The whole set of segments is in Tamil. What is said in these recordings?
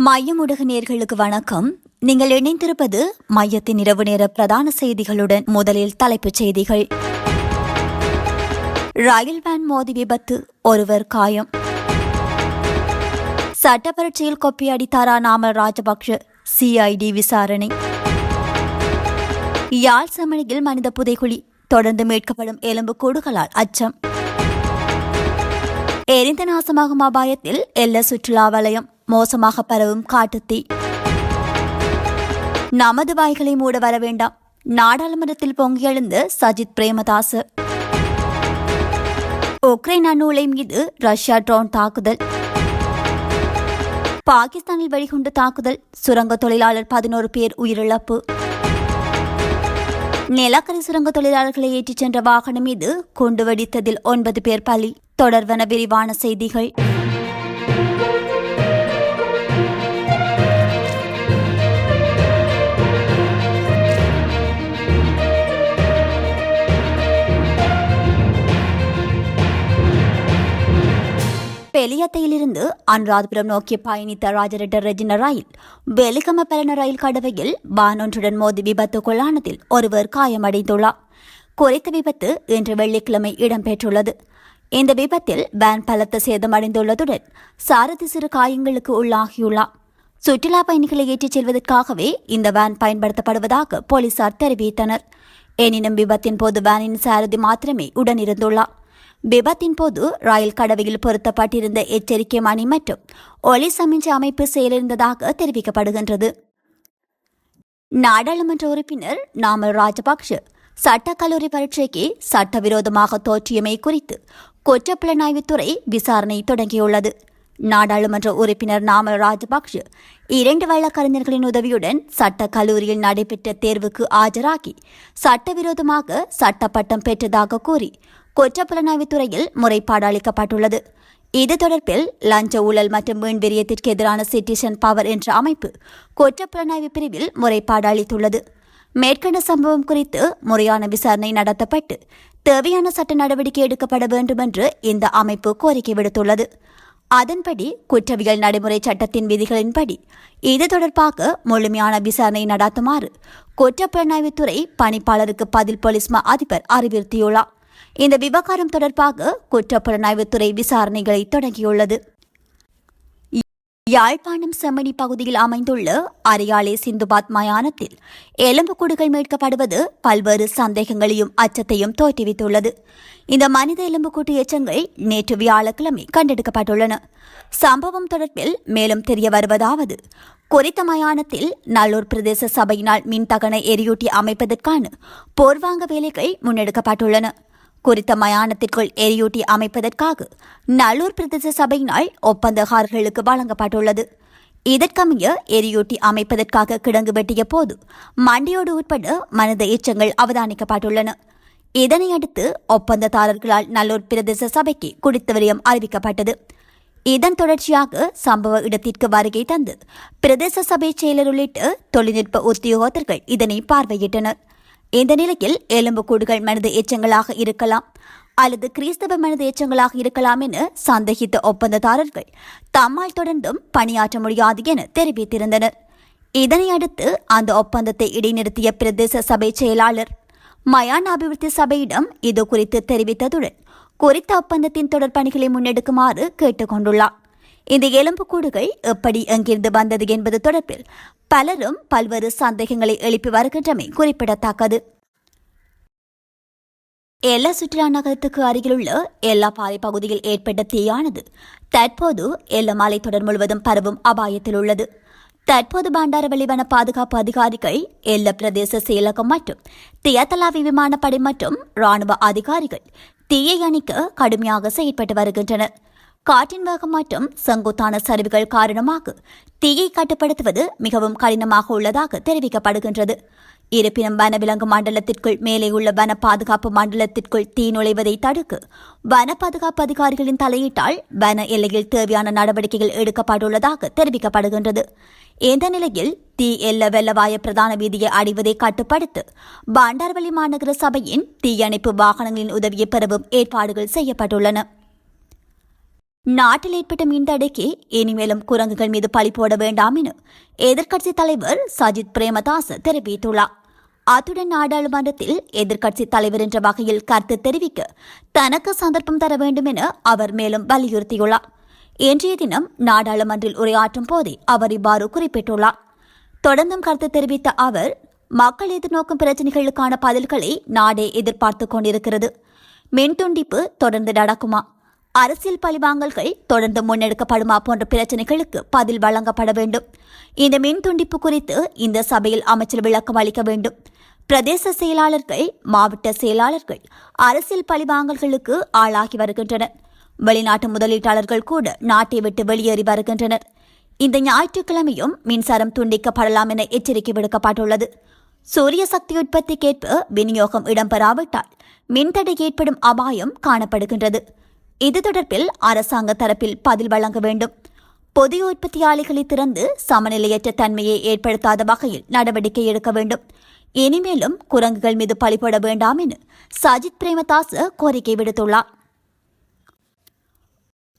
மையம் நேர்களுக்கு வணக்கம். நீங்கள் இணைந்திருப்பது மையத்தின் இரவு நேர பிரதான செய்திகளுடன் முதலில் தலைப்புச் செய்திகள். ரயில் வேன் மோதி விபத்து ஒருவர் காயம். சட்ட பரீட்சையில் கொப்பி அடித்தாரா நாமல் ராஜபக்ஷ சிஐடி விசாரணை. யாழ் சமணியில் மனித புதைகுழி தொடர்ந்து மீட்கப்படும் எலும்புக்கூடுகளால் அச்சம். எரிந்த நாசமாகும் அபாயத்தில் எல்ல சுற்றுலா வலயம். மோசமாக பரவும் காட்டுத்தீ. நமது வாய்களை மூட வர வேண்டாம். நாடாளுமன்றத்தில் பொங்கி எழுந்த சஜித் பிரேமதாசு. உக்ரைன் அணு மீது ரஷ்யா ட்ரோன் தாக்குதல். பாகிஸ்தானில் வெடிகுண்டு தாக்குதல். சுரங்க தொழிலாளர் பதினோரு பேர் உயிரிழப்பு. நிலக்கரி சுரங்க தொழிலாளர்களை ஏற்றிச் சென்ற வாகனம் மீது குண்டு வெடித்ததில் ஒன்பது பேர் பலி. தொடர்வன விரிவான செய்திகள். வெளியத்தையிலிருந்து அனுராதபுரம் நோக்கி பயணித்த ராஜரெட்டர் ரெஜின ரயில் வெலிகம பலன ரயில் கடவையில் வானொன்றுடன் மோதி விபத்துக்குள்ளானதில் ஒருவர் காயமடைந்துள்ளார். குறித்த விபத்து இன்று வெள்ளிக்கிழமை இடம்பெற்றுள்ளது. இந்த விபத்தில் வேன் பலத்த சேதமடைந்துள்ளதுடன் சாரதி சிறு காயங்களுக்கு உள்ளாகியுள்ளார். சுற்றுலா பயணிகளை ஏற்றிச் செல்வதற்காகவே இந்த வேன் பயன்படுத்தப்படுவதாக போலீசார் தெரிவித்தனர். எனினும் விபத்தின் போது வேனின் சாரதி மாத்திரமே உடனிருந்துள்ளார். விபத்தின் போது ரயில் கடவையில் பொருத்தப்பட்டிருந்த எச்சரிக்கை மணி மற்றும் ஒலி சமிஞ்சை அமைப்பு செயலிருந்ததாக தெரிவிக்கப்படுகின்றது. நாடாளுமன்ற உறுப்பினர் நாமல் ராஜபக்ஷ சட்டக்கல்லூரி பரீட்சைக்கு சட்டவிரோதமாக தோற்றியமை குறித்து குற்றப்புலனாய்வுத்துறை விசாரணை தொடங்கியுள்ளது. நாடாளுமன்ற உறுப்பினர் நாமல் ராஜபக்ஷ இரண்டு வழக்கறிஞர்களின் உதவியுடன் சட்ட கல்லூரியில் நடைபெற்ற தேர்வுக்கு ஆஜராகி சட்டவிரோதமாக சட்டப்பட்டம் பெற்றதாக கூறி குற்றப்புலனாய்வுத்துறையில் முறைப்பாடு அளிக்கப்பட்டுள்ளது. இது தொடர்பில் லஞ்ச ஊழல் மற்றும் வீண்விரியத்திற்கு எதிரான சிட்டிசன் பவர் என்ற அமைப்பு குற்றப்புலனாய்வு பிரிவில் முறைப்பாடு அளித்துள்ளது. மேற்கண்ட சம்பவம் குறித்து முறையான விசாரணை நடத்தப்பட்டு தேவையான சட்ட நடவடிக்கை எடுக்கப்பட வேண்டும் என்று இந்த அமைப்பு கோரிக்கை விடுத்துள்ளது. அதன்படி குற்றவியல் நடைமுறை சட்டத்தின் விதிகளின்படி இது தொடர்பாக முழுமையான விசாரணை நடாத்துமாறு குற்றப்புலனாய்வுத்துறை பணிப்பாளருக்கு பதில் போலீஸ் மா அதிபர் அறிவுறுத்தியுள்ளார். இந்த விவகாரம் தொடர்பாக குற்றப்புலனாய்வுத்துறை விசாரணைகளை தொடங்கியுள்ளது. யாழ்ப்பாணம் செம்மணி பகுதியில் அமைந்துள்ள அரியாலே சிந்துபாத் மயானத்தில் எலும்புக்கூடுகள் மீட்கப்படுவது பல்வேறு சந்தேகங்களையும் அச்சத்தையும் தோற்றுவித்துள்ளது. இந்த மனித எலும்புக்கூட்டு எச்சங்கள் நேற்று வியாழக்கிழமை கண்டெடுக்கப்பட்டுள்ளன. சம்பவம் தொடர்பில் மேலும் தெரிய வருவதாவது குறித்த மயானத்தில் நல்லூர் பிரதேச சபையினால் மின்தகன எரியூட்டி அமைப்பதற்கான போர்வாங்க வேலைகள் முன்னெடுக்கப்பட்டுள்ளன. குறித்த மயானத்திற்குள் எரியூட்டி அமைப்பதற்காக நல்லூர் பிரதேச சபையினால் ஒப்பந்தக்காரர்களுக்கு வழங்கப்பட்டுள்ளது. இதற்கமைய எரியூட்டி அமைப்பதற்காக கிடங்கு வெட்டிய போது மண்டியோடு உட்பட மனித எச்சங்கள் அவதானிக்கப்பட்டுள்ளன. இதனையடுத்து ஒப்பந்ததாரர்களால் நல்லூர் பிரதேச சபைக்கு குடித்த விரயம் அறிவிக்கப்பட்டது. இதன் தொடர்ச்சியாக சம்பவ இடத்திற்கு வருகை தந்து பிரதேச சபை செயலர் உள்ளிட்ட தொழில்நுட்ப உத்தியோகத்தர்கள் இதனை பார்வையிட்டனர். இந்த நிலையில் எலும்புக்கூடுகள் மனித எச்சங்களாக இருக்கலாம் அல்லது கிறிஸ்தவ மனித எச்சங்களாக இருக்கலாம் என சந்தேகித்த ஒப்பந்ததாரர்கள் தம்மால் தொடர்ந்தும் பணியாற்ற முடியாது என தெரிவித்திருந்தனர். இதனை அடுத்து அந்த ஒப்பந்தத்தை இடைநிறுத்திய பிரதேச சபை செயலாளர் மயான் அபிவிருத்தி சபையிடம் இது குறித்து தெரிவித்ததுடன் குறித்த ஒப்பந்தத்தின் தொடர் பணிகளை முன்னெடுக்குமாறு கேட்டுக்கொண்டுள்ளார். இந்த எலும்புக்கூடுகள் எப்படி எங்கிருந்து வந்தது என்பது தொடர்பில் பலரும் பல்வேறு சந்தேகங்களை எழுப்பி வருகின்றமை குறிப்பிடத்தக்கது. எல்லா சுற்றுலா நகரத்துக்கு அருகிலுள்ள எல்லா பாறை பகுதியில் ஏற்பட்ட தீயானது தற்போது எல்லா தொடர் முழுவதும் பரவும் அபாயத்தில் உள்ளது. தற்போது பண்டாரவளி வன பாதுகாப்பு அதிகாரிகள் எல்ல பிரதேச செயலகம் மற்றும் தியத்தலாவி விமானப்படை மற்றும் ராணுவ அதிகாரிகள் தீயை அணிக்க கடுமையாக செயற்பட்டு வருகின்றனர். காற்றின் வேகம் மற்றும் செங்குத்தான சரிவுகள் காரணமாக தீயை கட்டுப்படுத்துவது மிகவும் கடினமாக உள்ளதாக தெரிவிக்கப்படுகின்றது. இருப்பினும் வனவிலங்கு மண்டலத்திற்குள் மேலே உள்ள வன பாதுகாப்பு மண்டலத்திற்குள் தீ நுழைவதை தடுக்க வன பாதுகாப்பு அதிகாரிகளின் தலையீட்டால் வன எல்லையில் தேவையான நடவடிக்கைகள் எடுக்கப்பட்டுள்ளதாக தெரிவிக்கப்படுகின்றது. இந்த நிலையில் தீ எல்ல வெள்ளவாய பிரதான வீதியை அடைவதை கட்டுப்படுத்த பாண்டார்வலி மாநகர சபையின் தீயணைப்பு வாகனங்களின் உதவியை பெறவும் ஏற்பாடுகள் செய்யப்பட்டுள்ளன. நாட்டில் ஏற்பட்ட மின்தடைக்கு இனிமேலும் குரங்குகள் மீது பழி போட வேண்டாம் என எதிர்க்கட்சித் தலைவர் சஜித் பிரேமதாஸ் தெரிவித்துள்ளார். அத்துடன் நாடாளுமன்றத்தில் எதிர்க்கட்சித் தலைவர் என்ற வகையில் கருத்து தெரிவிக்க தனக்கு சந்தர்ப்பம் தர வேண்டும் என அவர் மேலும் வலியுறுத்தியுள்ளார். இன்றைய தினம் நாடாளுமன்றில் உரையாற்றும் போதே அவர் இவ்வாறு குறிப்பிட்டுள்ளார். தொடர்ந்தும் கருத்து தெரிவித்த அவர் மக்கள் எதிர்நோக்கும் பிரச்சினைகளுக்கான பதில்களை நாடே எதிர்பார்த்துக் கொண்டிருக்கிறது. மின் துண்டிப்பு தொடர்ந்து நடக்குமா? அரசியல் பழிவாங்கல்கள் தொடர்ந்து முன்னெடுக்கப்படுமா போன்ற பிரச்சினைகளுக்கு பதில் வழங்கப்பட வேண்டும். இந்த மின் துண்டிப்பு குறித்து இந்த சபையில் அமைச்சர் விளக்கம் அளிக்க வேண்டும். பிரதேச செயலாளர்கள் மாவட்ட செயலாளர்கள் அரசியல் பழிவாங்கல்களுக்கு ஆளாகி வருகின்றனர். வெளிநாட்டு முதலீட்டாளர்கள் கூட நாட்டை விட்டு வெளியேறி வருகின்றனர். இந்த ஞாயிற்றுக்கிழமையும் மின்சாரம் துண்டிக்கப்படலாம் என எச்சரிக்கை விடுக்கப்பட்டுள்ளது. சூரிய சக்தி உற்பத்திக்கேற்ப விநியோகம் இடம்பெறாவிட்டால் மின்தடை ஏற்படும் அபாயம் காணப்படுகின்றது. இது தொடர்பில் அரசாங்க தரப்பில் பதில் வழங்க வேண்டும். பொது உற்பத்தியாளிகளை திறந்து சமநிலையற்ற தன்மையை ஏற்படுத்தாத வகையில் நடவடிக்கை எடுக்க வேண்டும். இனிமேலும் குரங்குகள் மீது பழிபட வேண்டாம் என சஜித் பிரேமதாசு கோரிக்கை விடுத்துள்ளார்.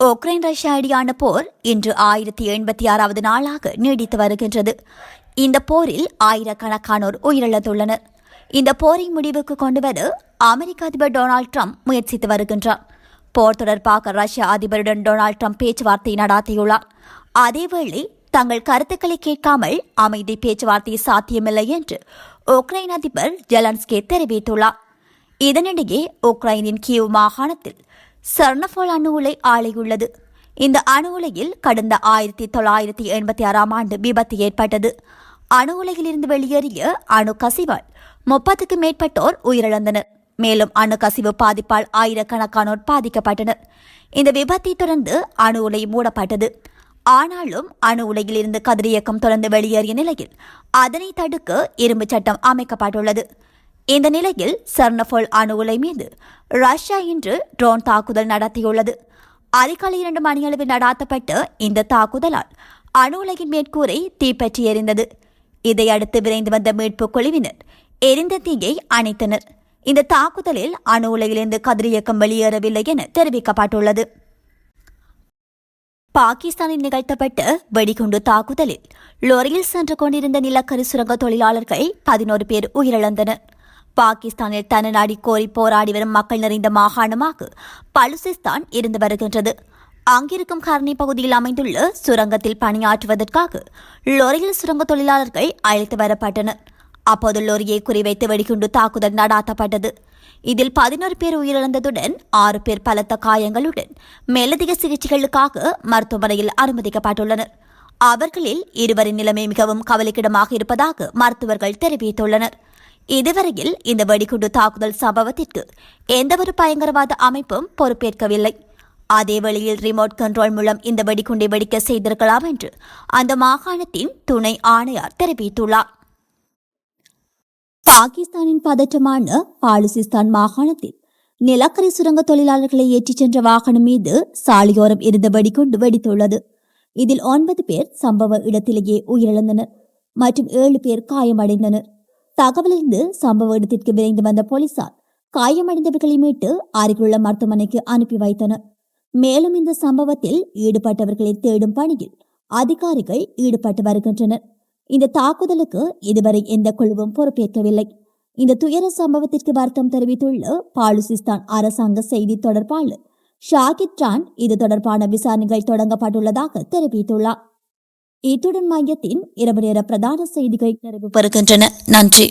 உக்ரைன் ரஷ்யா இடையான போர் இன்று ஆயிரத்தி எண்பத்தி ஆறாவது நாளாக நீடித்து வருகின்றது. இந்த போரில் ஆயிரக்கணக்கானோர் உயிரிழந்துள்ளனர். இந்த போரை முடிவுக்கு கொண்டுவர அமெரிக்க அதிபர் டொனால்டு ட்ரம்ப் முயற்சித்து வருகின்றார். போர் தொடர்பாக ரஷ்ய அதிபருடன் டொனால்டு ட்ரம்ப் பேச்சுவார்த்தை நடாத்தியுள்ளார். அதேவேளை தங்கள் கருத்துக்களை கேட்காமல் அமைதி பேச்சுவார்த்தை சாத்தியமில்லை என்று உக்ரைன் அதிபர் ஜெலன்ஸ்கே தெரிவித்துள்ளார். இதனிடையே உக்ரைனின் கியூ மாகாணத்தில் சர்னஃபோல் அணு உலை ஆலை உள்ளது இந்த அணு உலையில் கடந்த ஆயிரத்தி தொள்ளாயிரத்தி எண்பத்தி ஆறாம் ஆண்டு விபத்து ஏற்பட்டது. அணு உலையிலிருந்து வெளியேறிய அணு கசிவால் முப்பதுக்கு மேற்பட்டோர் உயிரிழந்தனர். மேலும் அணு கசிவு பாதிப்பால் ஆயிரக்கணக்கானோர் பாதிக்கப்பட்டனர். இந்த விபத்தை தொடர்ந்து அணு உலை மூடப்பட்டது. ஆனாலும் அணு உலையில் இருந்து கதிரியக்கம் தொடர்ந்து வெளியேறிய நிலையில் அதனை தடுக்க இரும்பு சட்டம் அமைக்கப்பட்டுள்ளது. இந்த நிலையில் சர்னஃபோல் அணு உலை மீது ரஷ்யா இன்று ட்ரோன் தாக்குதல் நடத்தியுள்ளது. அதிகாலை இரண்டு மணியளவில் நடாத்தப்பட்ட இந்த தாக்குதலால் அணு உலகின் மேற்கூரை தீப்பற்றி எரிந்தது. இதையடுத்து விரைந்து வந்த மீட்புக் குழுவினர் எரிந்த தீயை அணைத்தனர். இந்த தாக்குதலில் அணு உலையிலிருந்து கதிரியக்கம் வெளியேறவில்லை என தெரிவிக்கப்பட்டுள்ளது. பாகிஸ்தானில் நிகழ்த்தப்பட்ட வெடிகுண்டு தாக்குதலில் லொரியில் சென்று கொண்டிருந்த நிலக்கரி சுரங்க தொழிலாளர்கள் பதினோரு பேர் உயிரிழந்தனர். பாகிஸ்தானில் தனநாடி கோரி போராடி வரும் மக்கள் நிறைந்த மாகாணமாக பலுசிஸ்தான் இருந்து வருகின்றது. அங்கிருக்கும் கர்னி பகுதியில் அமைந்துள்ள சுரங்கத்தில் பணியாற்றுவதற்காக லொரியில் சுரங்க தொழிலாளர்கள் அழைத்து வரப்பட்டனர். அப்போது குறிவைத்து வெடிகுண்டு தாக்குதல் நடாத்தப்பட்டது. இதில் பதினோரு பேர் உயிரிழந்ததுடன் ஆறு பேர் பலத்த காயங்களுடன் மேலதிக சிகிச்சைகளுக்காக மருத்துவமனையில் அனுமதிக்கப்பட்டுள்ளனர். அவர்களில் இருவரின் நிலைமை மிகவும் கவலைக்கிடமாக இருப்பதாக மருத்துவர்கள் தெரிவித்துள்ளனர். இதுவரையில் இந்த வெடிகுண்டு தாக்குதல் சம்பவத்திற்கு எந்தவொரு பயங்கரவாத அமைப்பும் பொறுப்பேற்கவில்லை. அதே வழியில் ரிமோட் கண்ட்ரோல் மூலம் இந்த வெடிகுண்டை வெடிக்க செய்திருக்கலாம் என்று அந்த மாகாணத்தின் துணை ஆணையார் தெரிவித்துள்ளார். பாகிஸ்தானின் பதற்றமான பாலுசிஸ்தான் மாகாணத்தில் நிலக்கரி சுரங்க தொழிலாளர்களை ஏற்றிச் சென்ற வாகனம் மீது சாலையோரம் இருந்த வெடிகுண்டு வெடித்துள்ளது. இதில் ஒன்பது பேர் சம்பவ இடத்திலேயே உயிரிழந்தனர். மற்றும் ஏழு பேர் காயமடைந்தனர். தகவலிருந்து சம்பவ இடத்திற்கு விரைந்து வந்த போலீசார் காயமடைந்தவர்களை மீட்டு அருகிலுள்ள மருத்துவமனைக்கு அனுப்பி வைத்தனர். மேலும் இந்த சம்பவத்தில் ஈடுபட்டவர்களை தேடும் பணியில் அதிகாரிகள் ஈடுபட்டு வருகின்றனர். இந்த தாக்குதலுக்கு இதுவரை எந்த குழுவும் பொறுப்பேற்கவில்லை. இந்த துயர சம்பவத்திற்கு வருத்தம் தெரிவித்துள்ள பாலுசிஸ்தான் அரசாங்க செய்தி தொடர்பாளர் ஷாகித் கான் இது தொடர்பான விசாரணைகள் தொடங்கப்பட்டுள்ளதாக தெரிவித்துள்ளார். இத்துடன் மையத்தின் இரவு நேர பிரதான செய்திகள் நிறைவு பெறுகின்றன நன்றி.